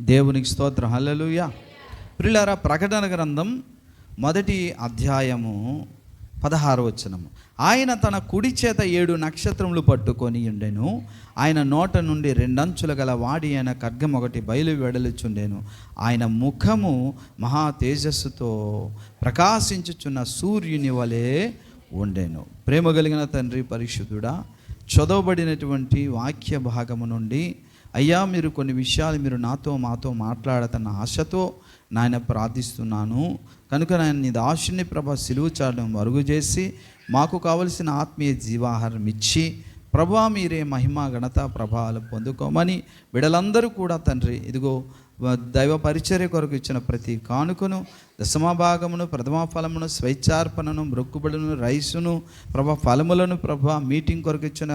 దేవునికి స్తోత్రం. హల్లెలూయ. ప్రిలారా ప్రకటన గ్రంథం మొదటి అధ్యాయము పదహారు వచనము. ఆయన తన కుడి చేత ఏడు నక్షత్రములు పట్టుకొని ఉండెను. ఆయన నోట నుండి రెండంచుల గల వాడి అయిన ఖడ్గం ఒకటి బయలు వెడలుచుండెను ఆయన ముఖము మహా తేజస్సుతో ప్రకాశించుచున్న సూర్యుని వలె ఉండెను. ప్రేమ కలిగిన తండ్రి పరిశుద్ధుడా చదవబడినటువంటి వాక్య భాగము నుండి అయ్యా మీరు కొన్ని విషయాలు మీరు నాతో మాతో మాట్లాడతన్న ఆశతో నాయన ప్రార్థిస్తున్నాను. కనుక నాయన నీ దాసుని ప్రభ సిలువు చాడడం మరుగు చేసి మాకు కావలసిన ఆత్మీయ జీవాహారం ఇచ్చి ప్రభా మీరే మహిమ ఘనత ప్రభావాలు పొందుకోమని బిడలందరూ కూడా తండ్రి ఇదిగో దైవ పరిచర్య కొరకు ఇచ్చిన ప్రతి కానుకను దశమభాగమును ప్రథమ ఫలమును స్వేచ్ఛార్పణను మొక్కుబడులను రైసును ప్రభ ఫలములను ప్రభ మీటింగ్ కొరకు ఇచ్చిన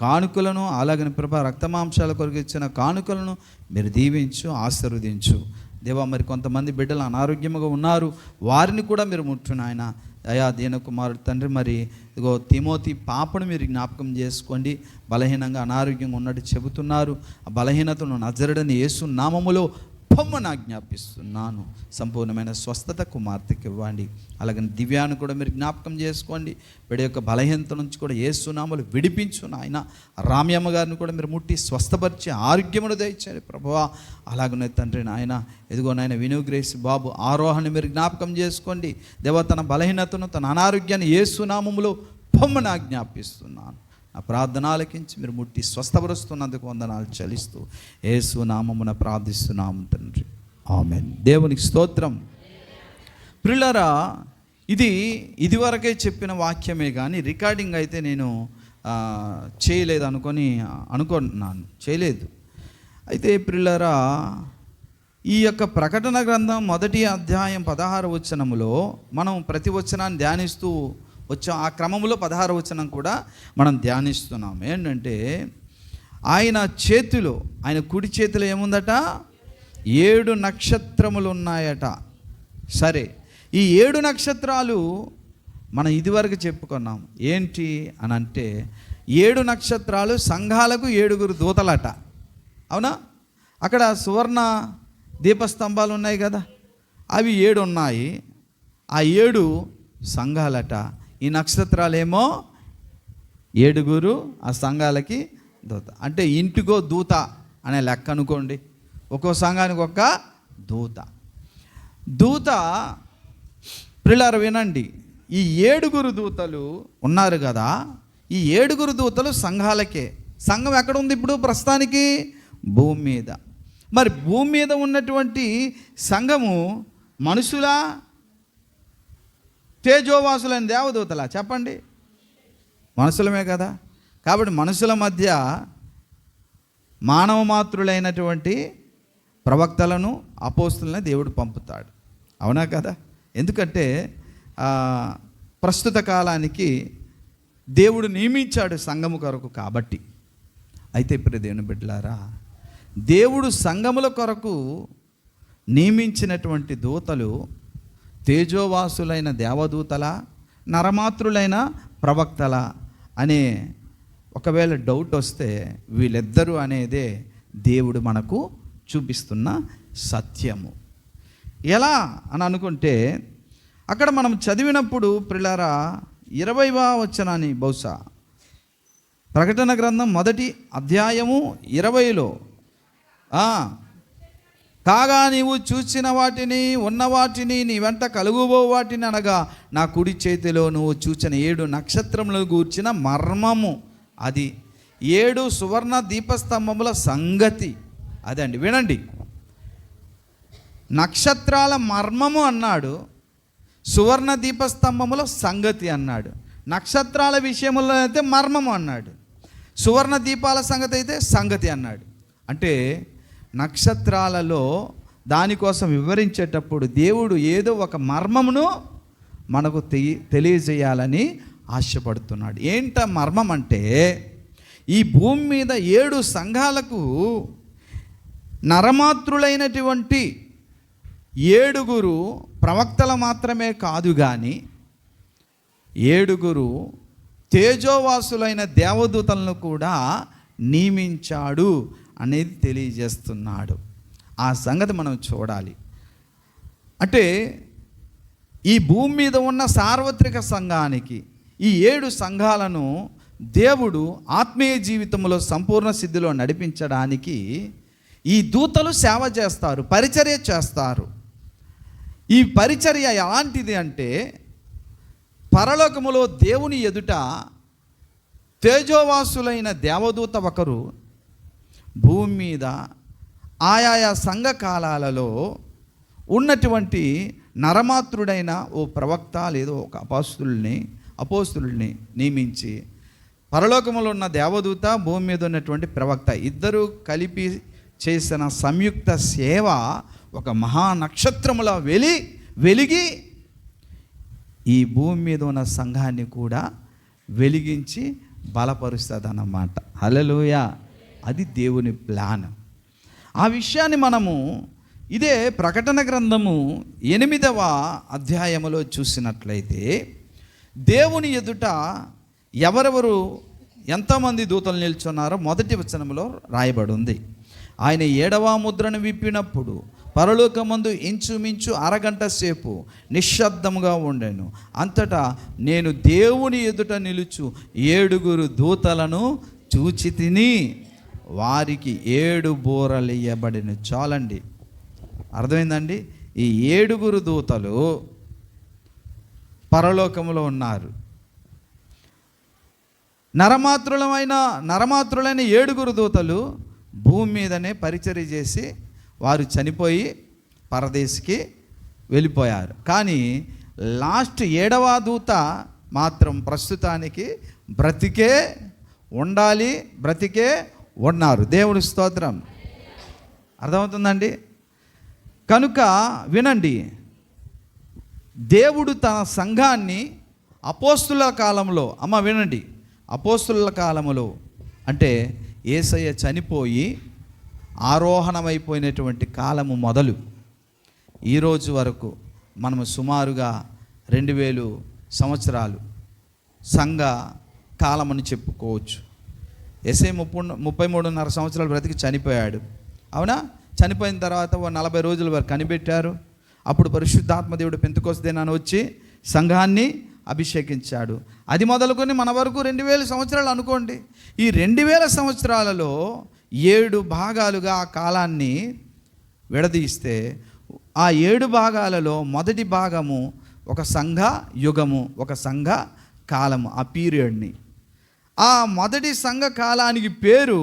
కానుకలను అలాగని ప్రభ రక్తమాంసాల కొరకు ఇచ్చిన కానుకలను మీరు దీవించు ఆశీర్వదించు. దేవా మరి కొంతమంది బిడ్డలు అనారోగ్యంగా ఉన్నారు వారిని కూడా మీరు ముట్టునాయన అయా దీన కుమారుడు తండ్రి మరి ఇదిగో తిమోతి పాపను మీరు జ్ఞాపకం చేసుకోండి. బలహీనంగా అనారోగ్యంగా ఉన్నట్టు చెబుతున్నారు. ఆ బలహీనతను నజరడని ఏసు నామములో పొమ్మను ఆజ్ఞాపిస్తున్నాను. సంపూర్ణమైన స్వస్థత కుమార్తెకి ఇవ్వండి. అలాగని దివ్యాన్ని కూడా మీరు జ్ఞాపకం చేసుకోండి. వీడి యొక్క బలహీనత నుంచి కూడా ఏసునామలు విడిపించు నాయన. రామ్యమ్మ గారిని కూడా మీరు ముట్టి స్వస్థపరిచి ఆరోగ్యమును దయచారు ప్రభువా. అలాగనే తండ్రి నాయన ఎదుగో నాయన వినుగ్రేసి బాబు ఆరోహణ మీరు జ్ఞాపకం చేసుకోండి. దేవ తన బలహీనతను తన అనారోగ్యాన్ని ఏసునామములో పొమ్మను ఆజ్ఞాపిస్తున్నాను. ఆ ప్రార్థన ఆలకించి మీరు ముట్టి స్వస్థపరుస్తున్నందుకు వందనాలు చలిస్తూ ఏసు నామమున ప్రార్థిస్తున్నాము తండ్రి. ఆమె దేవునికి స్తోత్రం. ప్రిల్లరా ఇది ఇదివరకే చెప్పిన వాక్యమే కానీ రికార్డింగ్ అయితే నేను చేయలేదు అనుకొని అనుకుంటున్నాను. చేయలేదు. అయితే ప్రిల్లరా ఈ యొక్క ప్రకటన గ్రంథం మొదటి అధ్యాయం పదహారు వచనములో మనం ప్రతి వచనాన్ని ధ్యానిస్తూ వచ్చాం ఆ క్రమంలో పదహారు వచనం కూడా మనం ధ్యానిస్తున్నాం. ఏంటంటే ఆయన చేతిలో ఆయన కుడి చేతిలో ఏముందట? ఏడు నక్షత్రములు ఉన్నాయట సరే ఈ ఏడు నక్షత్రాలు మనం ఇదివరకు చెప్పుకున్నాం. ఏంటి అని అంటే ఏడు నక్షత్రాలు సంఘాలకు ఏడుగురు దూతలట. అవునా? అక్కడ సువర్ణ దీపస్తంభాలు ఉన్నాయి కదా. అవి ఏడు ఉన్నాయి ఆ ఏడు సంఘాలట. ఈ నక్షత్రాలేమో ఏడుగురు ఆ సంఘాలకి దూత. అంటే ఇంటికో దూత అనే లెక్క అనుకోండి. ఒక్కో సంఘానికి ఒక్క దూత. దూత ప్రిలార వినండి. ఈ ఏడుగురు దూతలు ఉన్నారు కదా ఈ ఏడుగురు దూతలు సంఘాలకే. సంఘం ఎక్కడ ఉంది ఇప్పుడు ప్రస్తుతానికి? భూమి మీద. మరి భూమి మీద ఉన్నటువంటి సంఘము మనుషులా తేజోవాసులైన దేవదూతలా చెప్పండి. మనుషులమే కదా. కాబట్టి మనుషుల మధ్య మానవ మాతృలైనటువంటి ప్రవక్తలను అపోస్తులను దేవుడు పంపుతాడు. అవునా కదా? ఎందుకంటే ప్రస్తుత కాలానికి దేవుడు నియమించాడు సంఘము కొరకు కాబట్టి. అయితే ఇప్పుడు దేవుని బిడ్డలారా దేవుడు సంఘముల కొరకు నియమించినటువంటి దూతలు తేజోవాసులైన దేవదూతల నరమాతృలైన ప్రవక్తల అనే ఒకవేళ డౌట్ వస్తే వీళ్ళిద్దరూ అనేదే దేవుడు మనకు చూపిస్తున్న సత్యము. ఎలా అని అనుకుంటే అక్కడ మనం చదివినప్పుడు ప్రిలారా ఇరవైవ వచ్చనాన్ని బహుశా ప్రకటన గ్రంథం మొదటి అధ్యాయము ఇరవైలో కాగా నీవు చూసిన వాటిని ఉన్న వాటిని నీ వెంట కలుగుబో వాటిని అనగా నా కుడి చేతిలో నువ్వు చూచిన ఏడు నక్షత్రములు గూర్చిన మర్మము. అది ఏడు సువర్ణ దీపస్తంభముల సంగతి. అదండి వినండి. నక్షత్రాల మర్మము అన్నాడు సువర్ణ దీపస్తంభముల సంగతి అన్నాడు. నక్షత్రాల విషయంలో అయితే మర్మము అన్నాడు. సువర్ణ దీపాల సంగతి అయితే సంగతి అన్నాడు. అంటే నక్షత్రాలలో దానికోసం వివరించేటప్పుడు దేవుడు ఏదో ఒక మర్మమును మనకు తె- తెలియజేయాలని ఆశపడుతున్నాడు. ఏంట మర్మం అంటే ఈ భూమి మీద ఏడు సంఘాలకు నరమాతృలైనటువంటి ఏడుగురు ప్రవక్తల మాత్రమే కాదు కానీ ఏడుగురు తేజోవాసులైన దేవదూతలను కూడా నియమించాడు. అనేది తెలియజేస్తున్నాడు. ఆ సంగతి మనం చూడాలి. అంటే ఈ భూమి మీద ఉన్న సార్వత్రిక సంఘానికి ఈ ఏడు సంఘాలను దేవుడు ఆత్మీయ జీవితంలో సంపూర్ణ సిద్ధిలో నడిపించడానికి ఈ దూతలు సేవ చేస్తారు పరిచర్య చేస్తారు. ఈ పరిచర్య ఎలాంటిది అంటే పరలోకములో దేవుని ఎదుట తేజోవాసులైన దేవదూత ఒకరు భూమి మీద ఆయా సంఘ కాలాలలో ఉన్నటువంటి నరమాత్రుడైన ఓ ప్రవక్త లేదో ఒక అపాస్తుల్ని అపోస్తుల్ని నియమించి పరలోకములో ఉన్న దేవదూత భూమి మీద ఉన్నటువంటి ప్రవక్త ఇద్దరు కలిపి చేసిన సంయుక్త సేవ ఒక మహానక్షత్రముల వెలి వెలిగి ఈ భూమి మీద ఉన్న సంఘాన్ని కూడా వెలిగించి బలపరుస్తుంది అన్నమాట హలలుయా అది దేవుని ప్లాన్. ఆ విషయాన్ని మనము ఇదే ప్రకటన గ్రంథము ఎనిమిదవ అధ్యాయములో చూసినట్లయితే దేవుని ఎదుట ఎవరెవరు ఎంతమంది దూతలు నిల్చున్నారో మొదటి వచనంలో రాయబడి ఉంది ఆయన ఏడవ ముద్రను విప్పినప్పుడు పరలోకమందు ఇంచుమించు అరగంట సేపు నిశ్శబ్దముగా ఉండెను. అంతటా నేను దేవుని ఎదుట నిలుచు ఏడుగురు దూతలను చూచి తిని వారికి ఏడు బోరలు ఇయ్యబడిన చాలండి. అర్థమైందండి? ఈ ఏడుగురు దూతలు పరలోకంలో ఉన్నారు. నరమాతృలమైన నరమాతృలైన ఏడుగురు దూతలు భూమి మీదనే పరిచర్య చేసి వారు చనిపోయి పరదేశికి వెళ్ళిపోయారు. కానీ లాస్ట్ ఏడవ దూత మాత్రం ప్రస్తుతానికి బ్రతికే ఉండాలి బ్రతికే ఉన్నారు. దేవుని స్తోత్రం. అర్థమవుతుందండి? కనుక వినండి. దేవుడు తన సంఘాన్ని అపోస్తుల కాలంలో అమ్మ వినండి. అపోస్తుల కాలంలో అంటే ఏసయ్య చనిపోయి ఆరోహణమైపోయినటువంటి కాలము మొదలు. ఈరోజు వరకు మనము సుమారుగా రెండు వేలు సంవత్సరాలు సంఘ కాలమని చెప్పుకోవచ్చు. ఎస్ఐ ముప్పు ముప్పై మూడున్నర సంవత్సరాలు బ్రతికి చనిపోయాడు. అవునా? చనిపోయిన తర్వాత ఓ నలభై రోజుల వరకు కనిపెట్టారు. అప్పుడు పరిశుద్ధాత్మ దేవుడు పెంతుకొస్తేనని వచ్చి సంఘాన్ని అభిషేకించాడు. అది మొదలుకొని మన వరకు రెండు వేల సంవత్సరాలు అనుకోండి. ఈ రెండు వేల సంవత్సరాలలో ఏడు భాగాలుగా ఆ కాలాన్ని విడదీస్తే ఆ ఏడు భాగాలలో మొదటి భాగము ఒక సంఘ యుగము ఒక సంఘ కాలము ఆ పీరియడ్ని. ఆ మొదటి సంఘ కాలానికి పేరు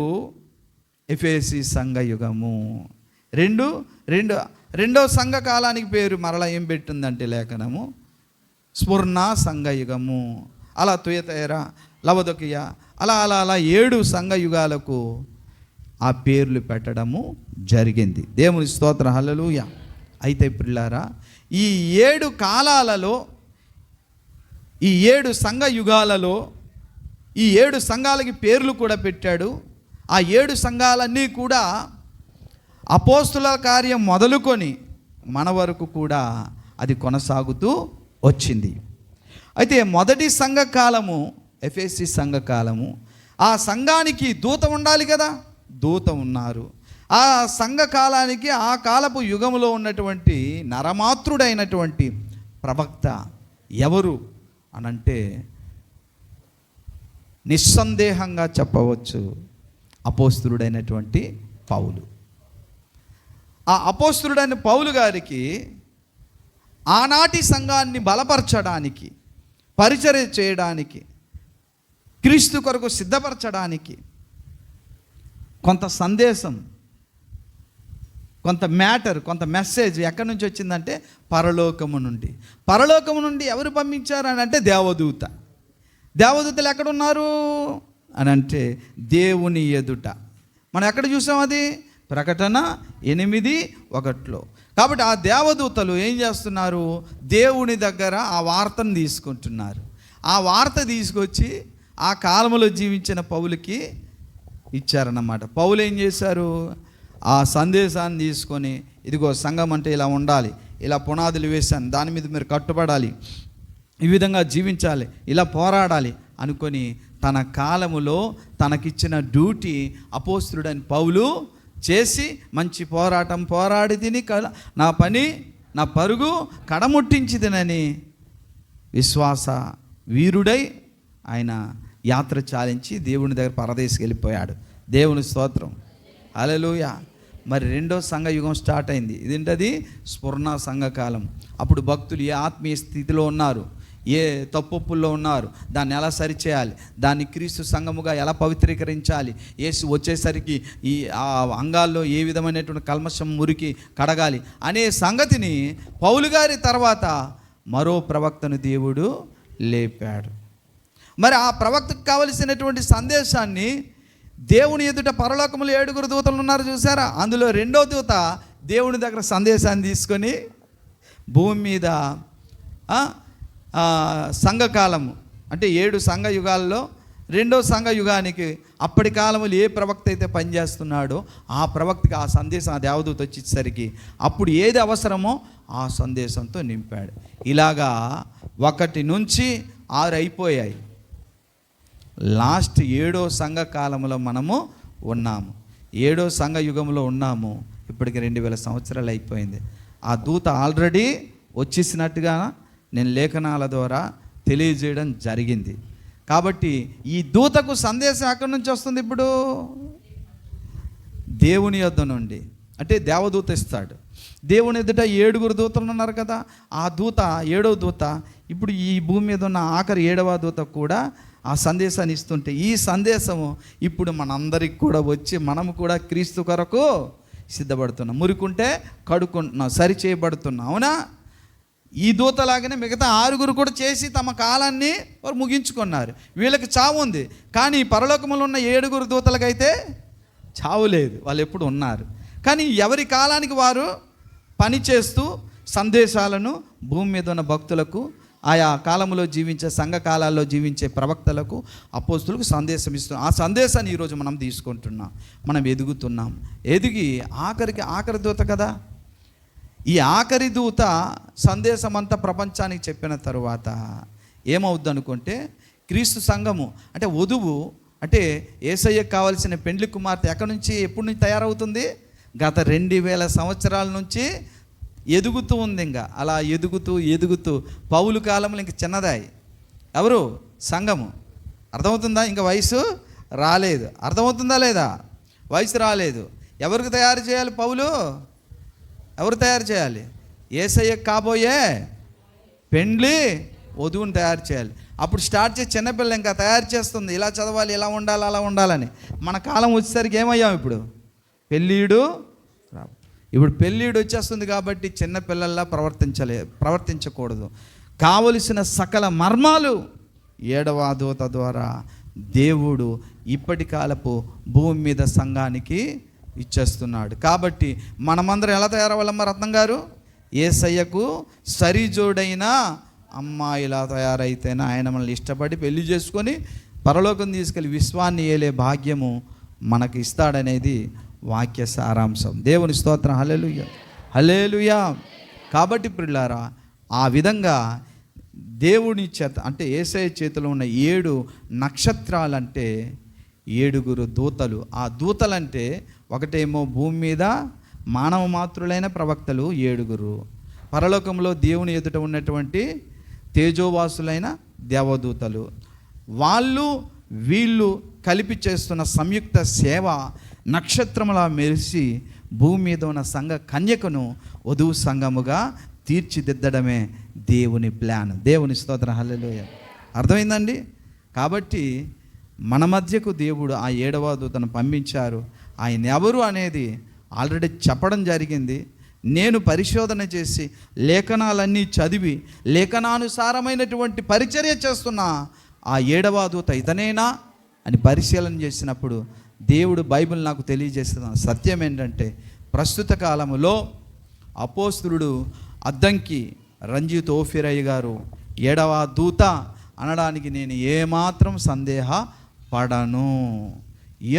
ఎఫేసి సంఘ యుగము. రెండు రెండు రెండో సంఘ కాలానికి పేరు మరలా ఏం పెట్టిందంటే లేఖనము? స్ఫుర్ణ సంఘ యుగము. అలా తుయతయర లవదొకియ అలా అలా అలా ఏడు సంఘ యుగాలకు ఆ పేర్లు పెట్టడము జరిగింది. దేవుని స్తోత్ర హలలుయ అయితే పిల్లారా ఈ ఏడు కాలాలలో ఈ ఏడు సంఘ యుగాలలో ఈ ఏడు సంఘాలకి పేర్లు కూడా పెట్టాడు. ఆ ఏడు సంఘాలన్నీ కూడా అపోస్తుల కార్యం మొదలుకొని మన వరకు కూడా అది కొనసాగుతూ వచ్చింది. అయితే మొదటి సంఘకాలము ఎఫ్ఎస్సి సంఘకాలము ఆ సంఘానికి దూత ఉండాలి కదా? దూత ఉన్నారు. ఆ సంఘకాలానికి ఆ కాలపు యుగంలో ఉన్నటువంటి నరమాతృడైనటువంటి ప్రవక్త ఎవరు అనంటే నిస్సందేహంగా చెప్పవచ్చు అపోస్తుడైనటువంటి పౌలు. ఆ అపోస్తుడైన పౌలు గారికి ఆనాటి సంఘాన్ని బలపరచడానికి పరిచర్య చేయడానికి క్రీస్తు కొరకు సిద్ధపరచడానికి కొంత సందేశం కొంత మ్యాటర్ కొంత మెసేజ్ ఎక్కడి నుంచి వచ్చిందంటే పరలోకము నుండి. పరలోకము నుండి ఎవరు పంపించారు అని అంటే దేవదూత. దేవదూతలు ఎక్కడున్నారు? అని అంటే దేవుని ఎదుట. మనం ఎక్కడ చూసాం అది? ప్రకటన ఎనిమిది ఒకటిలో. కాబట్టి ఆ దేవదూతలు ఏం చేస్తున్నారు? దేవుని దగ్గర ఆ వార్తను తీసుకుంటున్నారు. ఆ వార్త తీసుకొచ్చి ఆ కాలంలో జీవించిన పౌలకి ఇచ్చారన్నమాట. పౌలు ఏం చేశారు? ఆ సందేశాన్ని తీసుకొని ఇదిగో సంఘం అంటే ఇలా ఉండాలి ఇలా పునాదులు వేశాను దాని మీద మీరు కట్టుబడాలి ఈ విధంగా జీవించాలి ఇలా పోరాడాలి అనుకొని తన కాలములో తనకిచ్చిన డ్యూటీ అపోస్తుడని పౌలు చేసి మంచి పోరాటం పోరాడి తిని కల నా పని నా పరుగు కడముట్టించిదినని విశ్వాస వీరుడై ఆయన యాత్ర చాలించి దేవుని దగ్గర పరదేశికి వెళ్ళిపోయాడు. దేవుని స్తోత్రం. అలలుయ మరి రెండో సంఘ యుగం స్టార్ట్ అయింది. ఇదేంటది? స్ఫుర్ణ సంఘకాలం. అప్పుడు భక్తులు ఏ ఆత్మీయ స్థితిలో ఉన్నారు? ఏ తప్పుల్లో ఉన్నారు దాన్ని ఎలా సరిచేయాలి దాన్ని క్రీస్తు సంఘముగా ఎలా పవిత్రీకరించాలి ఏసు వచ్చేసరికి ఈ ఆ అంగాల్లో ఏ విధమైనటువంటి కల్మషం మురికి కడగాలి అనే సంగతిని పౌలు గారి తర్వాత మరో ప్రవక్తను దేవుడు లేపాడు. మరి ఆ ప్రవక్తకు కావలసినటువంటి సందేశాన్ని దేవుని ఎదుట పరలోకములు ఏడుగురు దూతలు ఉన్నారు చూసారా అందులో రెండో దూత దేవుని దగ్గర సందేశాన్ని తీసుకొని భూమి మీద సంఘకాలము అంటే ఏడు సంఘ యుగాల్లో రెండో సంఘ యుగానికి అప్పటి కాలంలో ఏ ప్రవక్త అయితే పనిచేస్తున్నాడో ఆ ప్రవక్తకి ఆ సందేశం ఆ దేవదూత వచ్చేసరికి అప్పుడు ఏది అవసరమో ఆ సందేశంతో నింపాడు. ఇలాగా ఒకటి నుంచి ఆరు అయిపోయాయి. లాస్ట్ ఏడో సంఘ కాలంలో మనము ఉన్నాము. ఏడో సంఘ యుగంలో ఉన్నాము. ఇప్పటికి రెండు వేల సంవత్సరాలు అయిపోయింది. ఆ దూత ఆల్రెడీ వచ్చేసినట్టుగా నేను లేఖనాల ద్వారా తెలియజేయడం జరిగింది. కాబట్టి ఈ దూతకు సందేశం ఎక్కడి నుంచి వస్తుంది ఇప్పుడు? దేవుని యొద్ద నుండి. అంటే దేవదూత ఇస్తాడు. దేవుని ఎదుట ఏడుగురు దూతలు ఉన్నారు కదా ఆ దూత ఏడవ దూత ఇప్పుడు ఈ భూమి మీద ఉన్న ఆఖరి ఏడవ దూత కూడా ఆ సందేశాన్ని ఇస్తుంటే ఈ సందేశము ఇప్పుడు మనందరికి కూడా వచ్చి మనము కూడా క్రీస్తు కొరకు సిద్ధపడుతున్నాం. మురికుంటే కడుకుంటున్నాం సరి చేయబడుతున్నాం అవునా? ఈ దూతలాగానే మిగతా ఆరుగురు కూడా చేసి తమ కాలాన్ని వారు ముగించుకున్నారు. వీళ్ళకి చావు ఉంది. కానీ పరలోకములు ఉన్న ఏడుగురు దూతలకైతే చావు లేదు. వాళ్ళు ఎప్పుడు ఉన్నారు. కానీ ఎవరి కాలానికి వారు పని చేస్తూ సందేశాలను భూమి మీద ఉన్న భక్తులకు ఆయా కాలంలో జీవించే సంఘ కాలాల్లో జీవించే ప్రవక్తలకు అపోస్తులకు సందేశం ఇస్తున్నాం ఆ సందేశాన్ని ఈరోజు మనం తీసుకుంటున్నాం. మనం ఎదుగుతున్నాం. ఎదిగి ఆఖరికి ఆఖరి దూత కదా? ఈ ఆఖరి దూత సందేశం అంతా ప్రపంచానికి చెప్పిన తరువాత ఏమవుద్ది అనుకుంటే క్రీస్తు సంఘము అంటే వధువు అంటే ఏసయ్యకు కావలసిన పెండ్లి కుమార్తె ఎక్కడి నుంచి ఎప్పటి నుంచి తయారవుతుంది? గత రెండు వేల సంవత్సరాల నుంచి ఎదుగుతూ ఉంది ఇంకా. అలా ఎదుగుతూ ఎదుగుతూ పౌలు కాలంలో ఇంక చిన్నదాయి ఎవరు? సంఘము. అర్థమవుతుందా? ఇంకా వయసు రాలేదు. అర్థమవుతుందా లేదా? వయసు రాలేదు. ఎవరికి తయారు చేయాలి పౌలు? ఎవరు తయారు చేయాలి? ఏసయ్య కాబోయే పెండ్లి వధువుని తయారు చేయాలి. అప్పుడు స్టార్ట్ చేసి చిన్నపిల్ల ఇంకా తయారు చేస్తుంది. ఇలా చదవాలి ఇలా ఉండాలి అలా ఉండాలని. మన కాలం వచ్చేసరికి ఏమయ్యాం ఇప్పుడు? పెళ్ళీడు ఇప్పుడు పెళ్ళీడు వచ్చేస్తుంది కాబట్టి చిన్నపిల్లల్లా ప్రవర్తించలే ప్రవర్తించకూడదు. కావలసిన సకల మర్మాలు ఏడవ దూత ద్వారా దేవుడు ఇప్పటి కాలపు భూమి మీద సంఘానికి ఇచ్చేస్తున్నాడు. కాబట్టి మనమందరం ఎలా తయారవ్వాలమ్మ రత్నం గారు? ఏసయ్యకు సరిజోడైన అమ్మాయిలా తయారైతేనే ఆయన మనల్ని ఇష్టపడి పెళ్ళి చేసుకొని పరలోకం తీసుకెళ్ళి విశ్వాన్ని ఏలే భాగ్యము మనకి ఇస్తాడనేది వాక్య సారాంశం. దేవుని స్తోత్రం. Hallelujah hallelujah. కాబట్టి పిల్లారా ఆ విధంగా దేవుని చేత అంటే ఏసఐ చేతిలో ఉన్న ఏడు నక్షత్రాలంటే ఏడుగురు దూతలు. ఆ దూతలంటే ఒకటేమో భూమి మీద మానవ మాతృలైన ప్రవక్తలు ఏడుగురు. పరలోకంలో దేవుని ఎదుట ఉన్నటువంటి తేజోవాసులైన దేవదూతలు. వాళ్ళు వీళ్ళు కలిపి చేస్తున్న సంయుక్త సేవ నక్షత్రములా మెరిసి భూమి మీద ఉన్న సంఘ కన్యకను వధువు సంఘముగా తీర్చిదిద్దడమే దేవుని ప్లాన్. దేవుని స్తోత్ర. హల్లెలూయ. అర్థమైందండి? కాబట్టి మన మధ్యకు దేవుడు ఆ ఏడవ దూతను పంపించారు. ఆయన ఎవరు అనేది ఆల్రెడీ చెప్పడం జరిగింది. నేను పరిశోధన చేసి లేఖనాలన్నీ చదివి లేఖనానుసారమైనటువంటి పరిచర్య చేస్తున్న ఆ ఏడవ దూత ఇతనేనా అని పరిశీలన చేసినప్పుడు దేవుడు బైబిల్ నాకు తెలియజేస్తున్న సత్యం ఏంటంటే ప్రస్తుత కాలములో అపోస్తుడు అద్దంకి రంజిత్ ఓఫిరయ్య గారు ఏడవ దూత అనడానికి నేను ఏమాత్రం సందేహ పడను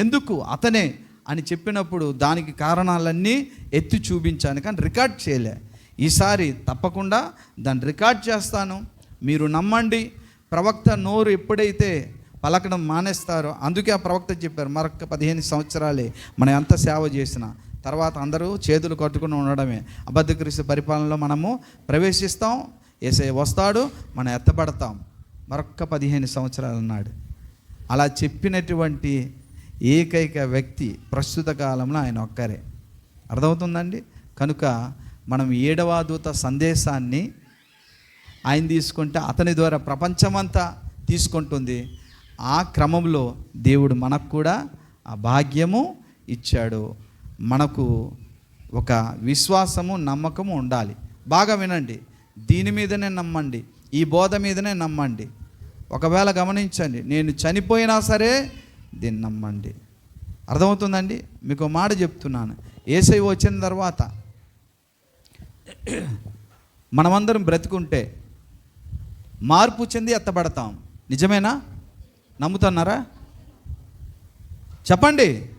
ఎందుకు? అతనే అని చెప్పినప్పుడు దానికి కారణాలన్నీ ఎత్తి చూపించాను కానీ రికార్డ్ చేయలే. ఈసారి తప్పకుండా దాన్ని రికార్డ్ చేస్తాను. మీరు నమ్మండి. ప్రవక్త నోరు ఎప్పుడైతే పలకడం మానేస్తారో అందుకే ఆ ప్రవక్త చెప్పారు మరొక పదిహేను సంవత్సరాలే మనం ఎంత సేవ చేసినా. తర్వాత అందరూ చేతులు కట్టుకుని ఉండడమే. అబద్ధక్రీస్తు పరిపాలనలో మనము ప్రవేశిస్తాం. ఏసై వస్తాడు మనం ఎత్తబడతాం. మరొక్క పదిహేను సంవత్సరాలు అన్నాడు అలా చెప్పినటువంటి ఏకైక వ్యక్తి ప్రస్తుత కాలంలో ఆయన ఒక్కరే. అర్థమవుతుందండి? కనుక మనం ఏడవ దూత సందేశాన్ని ఆయన తీసుకుంటే అతని ద్వారా ప్రపంచమంతా తీసుకుంటుంది. ఆ క్రమంలో దేవుడు మనకు కూడా ఆ భాగ్యము ఇచ్చాడు. మనకు ఒక విశ్వాసము నమ్మకము ఉండాలి. బాగా వినండి. దీని మీదనే నమ్మండి. ఈ బోధ మీదనే నమ్మండి. ఒకవేళ గమనించండి. నేను చనిపోయినా సరే దీన్ని నమ్మండి. అర్థమవుతుందండి? మీకు మాట చెప్తున్నాను. ఏసై వచ్చిన తర్వాత మనమందరం బ్రతుకుంటే మార్పు చెంది ఎత్తబడతాం. నిజమేనా? నమ్ముతున్నారా? చెప్పండి.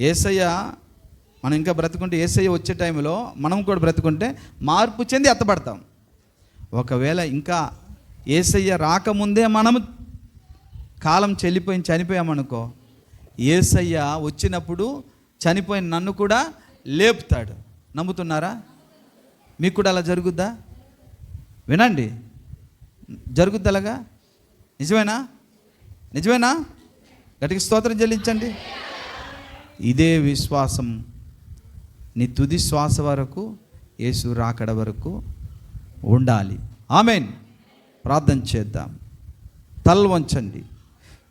ఏసయ్య మనం ఇంకా బ్రతుకుంటే ఏసయ్య వచ్చే టైంలో మనం కూడా బ్రతుకుంటే మార్పు చెంది ఎత్తబడతాం. ఒకవేళ ఇంకా ఏసయ్య రాకముందే మనం కాలం చెల్లిపోయి చనిపోయామనుకో ఏసయ్య వచ్చినప్పుడు చనిపోయిన నన్ను కూడా లేపుతాడు. నమ్ముతున్నారా? మీకు కూడా అలా జరుగుద్దా? వినండి. జరుగుద్ది అలాగా? నిజమేనా? నిజమేనా? గటికి స్తోత్రం చెల్లించండి. ఇదే విశ్వాసం. నీ తుది శ్వాస వరకు యేసు రాకడ వరకు ఉండాలి. ఆమెన్. ప్రార్థన చేద్దాం. తల్వంచండి.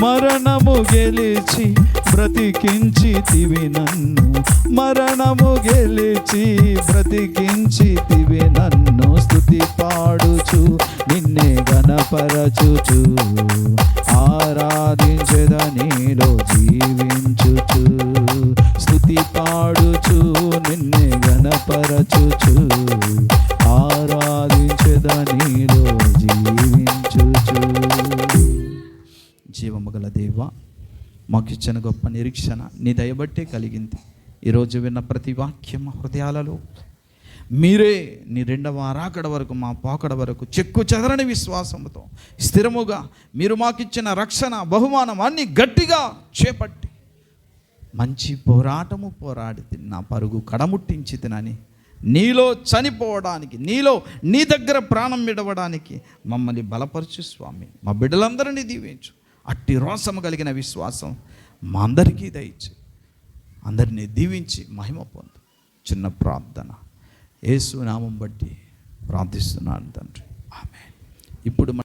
మరణము గెలిచి బ్రతికించితివి నన్ను. మరణము గెలిచి బ్రతికించితివి నన్ను. స్థుతి పాడుచు నిన్నే గణపరచుచు ఆరాధించద నీలో జీవించుచు. స్థుతి పాడుచు నిన్నే గణపరచుచు మాకు ఇచ్చిన గొప్ప నిరీక్షణ నీ దయబట్టే కలిగింది. ఈరోజు విన్న ప్రతి వాక్యం హృదయాలలో మీరే నీ రెండవ రాకడ వరకు మా పోకడ వరకు చెక్కు చెదరని విశ్వాసముతో స్థిరముగా మీరు మాకిచ్చిన రక్షణ బహుమానం అన్ని గట్టిగా చేపట్టి మంచి పోరాటము పోరాడి నా పరుగు కడముట్టించి తినని నీలో చనిపోవడానికి నీలో నీ దగ్గర ప్రాణం విడవడానికి మమ్మల్ని బలపరచు స్వామి. మా బిడ్డలందరినీ దీవించు. అట్టి రోసము కలిగిన విశ్వాసం మా అందరికీ దయచి. అందరినీ దీవించి మహిమ పొందు. చిన్న ప్రార్థన. యేసు నామం బట్టి ప్రార్థిస్తున్నాను తండ్రి. ఆమె ఇప్పుడు మన